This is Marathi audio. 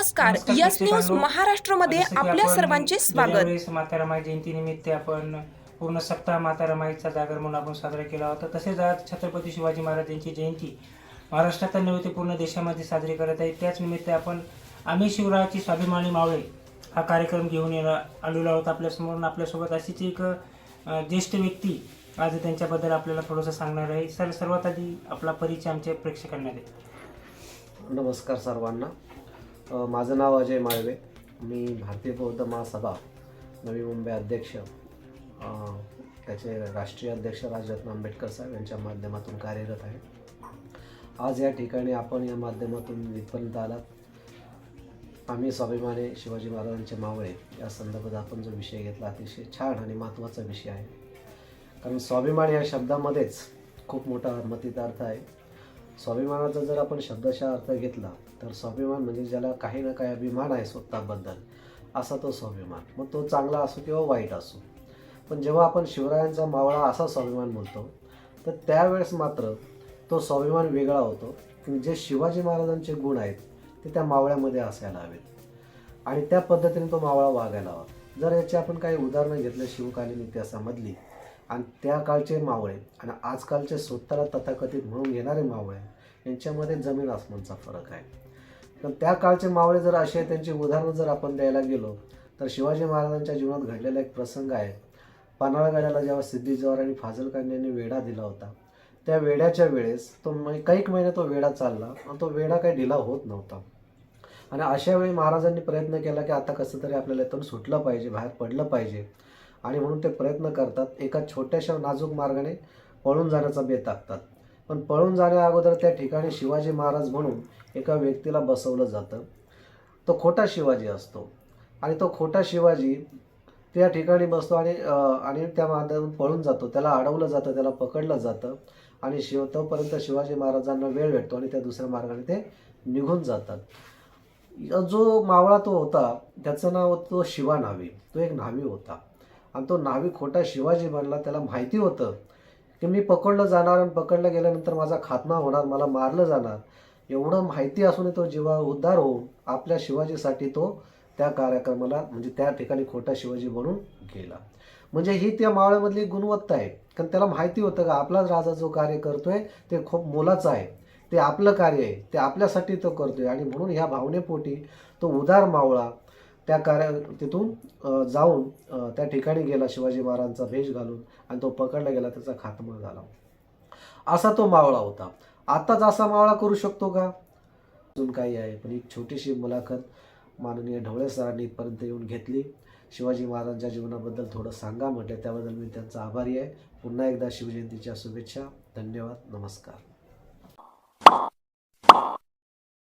नमस्कार. Yes news. महाराष्ट्रमध्ये आपल्या आपण सर्वांचे स्वागत. गेल्यावेळेस माता रमाई जयंतीनिमित्त आपण पूर्ण सप्ताह माता रमाईचा जागर म्हणून आपण साजरा केला होता. तसेच आज छत्रपती शिवाजी महाराज यांची जयंती महाराष्ट्रात नव्हे तर पूर्ण देशामध्ये साजरी करत आहे. त्याच निमित्त आपण आम्ही शिवरायाची स्वाभिमानी मावळे हा कार्यक्रम घेऊन येणार आलेलो आहोत आपल्यासमोर. आपल्यासोबत अशीच एक ज्येष्ठ व्यक्ती आज त्यांच्याबद्दल आपल्याला थोडंसं सांगणार आहे. सर सर्वात आधी आपला परिचय आमच्या प्रेक्षकांना दे नमस्कार सर्वांना. माझं नाव अजय माळवे. मी भारतीय बौद्ध महासभा नवी मुंबई अध्यक्ष त्याचे राष्ट्रीय अध्यक्ष राजरत्न आंबेडकर साहेब यांच्या माध्यमातून कार्यरत आहे. आज या ठिकाणी आपण या माध्यमातून इथपर्यंत आलात. आम्ही स्वाभिमानी शिवाजी महाराजांचे मावळे या संदर्भात आपण जो विषय घेतला अतिशय छान आणि महत्त्वाचा विषय आहे. कारण स्वाभिमान या शब्दामध्येच खूप मोठा मतितार्थ आहे. स्वाभिमानाचा जर आपण शब्दशः अर्थ घेतला तर स्वाभिमान म्हणजे ज्याला काही ना काही अभिमान आहे स्वतःबद्दल असा तो स्वाभिमान. मग तो चांगला असो किंवा वाईट असो. पण जेव्हा आपण शिवरायांचा मावळा असा स्वाभिमान बोलतो तर त्यावेळेस मात्र तो स्वाभिमान वेगळा होतो. की जे शिवाजी महाराजांचे गुण आहेत ते त्या मावळ्यामध्ये असायला हवेत. आणि त्या पद्धतीने तो मावळा वागायला हवा. जर याची आपण काही उदाहरणं घेतलं शिवकालीन इतिहासामधली आणि त्या काळचे मावळे आणि आजकालचे स्वतःला तथाकथित म्हणून घेणारे मावळे यांच्यामध्ये जमीन आसमानचा फरक आहे. पण त्या काळचे मावळे जर असे त्यांची उदाहरणं जर आपण द्यायला गेलो तर शिवाजी महाराजांच्या जीवनात घडलेला एक प्रसंग आहे. पन्हाळगडाला जेव्हा सिद्धी जवार आणि फाजल खान यांनी वेढा दिला होता त्या वेड्याच्या वेळेस तो मै- कैक महिने तो वेढा चालला आणि तो वेढा काही ढिला होत नव्हता. आणि अशा वेळी महाराजांनी प्रयत्न केला की आता कसं तरी आपल्याला इथून सुटलं पाहिजे बाहेर पडलं पाहिजे. आणि म्हणून ते प्रयत्न करतात एका छोट्याशा नाजूक मार्गाने पळून जाण्याचा बेत आखतात. पण पळून जाण्या अगोदर त्या ठिकाणी शिवाजी महाराज म्हणून एका व्यक्तीला बसवलं जातं. तो खोटा शिवाजी असतो. आणि तो खोटा शिवाजी त्या ठिकाणी बसतो आणि आणि त्या माध्यमातून पळून जातो. त्याला अडवलं जातं त्याला पकडलं जातं आणि शिव तोपर्यंत शिवाजी महाराजांना वेळ भेटतो आणि त्या दुसऱ्या मार्गाने ते निघून जातात. जो मावळा तो होता त्याचं नाव होतं शिवा न्हावी तो एक न्हावी होता. आणि तो न्हावी खोटा शिवाजी बनला त्याला माहिती होतं की मी पकडलं जाणार आणि पकडलं गेल्यानंतर माझा खात्मा होणार मला मारलं जाणार. एवढं माहिती असूनही तो जीवा उद्धार होऊन आपल्या शिवाजीसाठी तो त्या कार्यक्रमाला म्हणजे त्या ठिकाणी खोटा शिवाजी बनून गेला. म्हणजे ही त्या मावळ्यामधली गुणवत्ता आहे. कारण त्याला माहिती होतं का आपलाच राजा जो कार्य करतोय ते खूप मोलाचं आहे. ते आपलं कार्य आहे ते आपल्यासाठी तो करतोय. आणि म्हणून ह्या भावनेपोटी तो उदार मावळा त्या कार्य तिथून जाऊन त्या ठिकाणी गेला शिवाजी महाराजांचा भेष घालून आणि तो पकडला गेला त्याचा खात्मा झाला. असा तो मावळा होता. आत्ताच असा मावळा करू शकतो का? अजून काही आहे पण एक छोटीशी मुलाखत माननीय ढवळे सरांनी इथपर्यंत येऊन घेतली. शिवाजी महाराजांच्या जीवनाबद्दल थोडं सांगा म्हटलं त्याबद्दल मी त्यांचा आभारी आहे. पुन्हा एकदा शिवजयंतीच्या शुभेच्छा. धन्यवाद. नमस्कार.